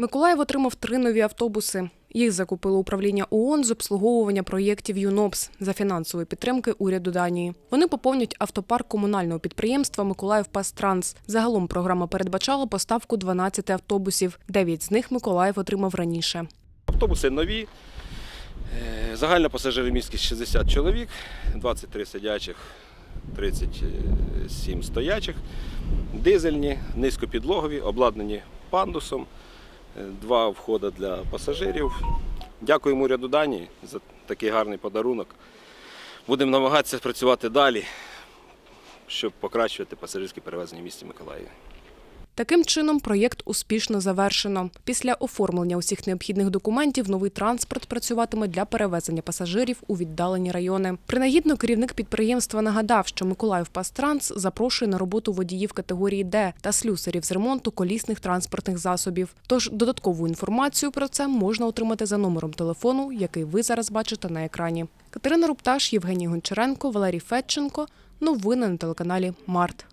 Миколаїв отримав три нові автобуси. Їх закупило управління ООН з обслуговування проєктів ЮНОПС за фінансової підтримки уряду Данії. Вони поповнять автопарк комунального підприємства Миколаїв Пастранс. Загалом програма передбачала поставку 12 автобусів. Дев'ять з них Миколаїв отримав раніше. Автобуси нові. Е, Загальна пасажиромісткість 60 чоловік, 23 сидячих, 37 стоячих, дизельні, низькопідлогові, обладнані пандусом, два входи для пасажирів. Дякуємо уряду Данії за такий гарний подарунок. Будемо намагатися працювати далі, щоб покращувати пасажирські перевезення в місті Миколаєві. Таким чином, проєкт успішно завершено. Після оформлення усіх необхідних документів новий транспорт працюватиме для перевезення пасажирів у віддалені райони. Принагідно керівник підприємства нагадав, що Миколаїв Пастранс запрошує на роботу водіїв категорії Д та слюсарів з ремонту колісних транспортних засобів. Тож додаткову інформацію про це можна отримати за номером телефону, який ви зараз бачите на екрані. Катерина Рупташ, Євгеній Гончаренко, Валерій Федченко. Новини на телеканалі Март.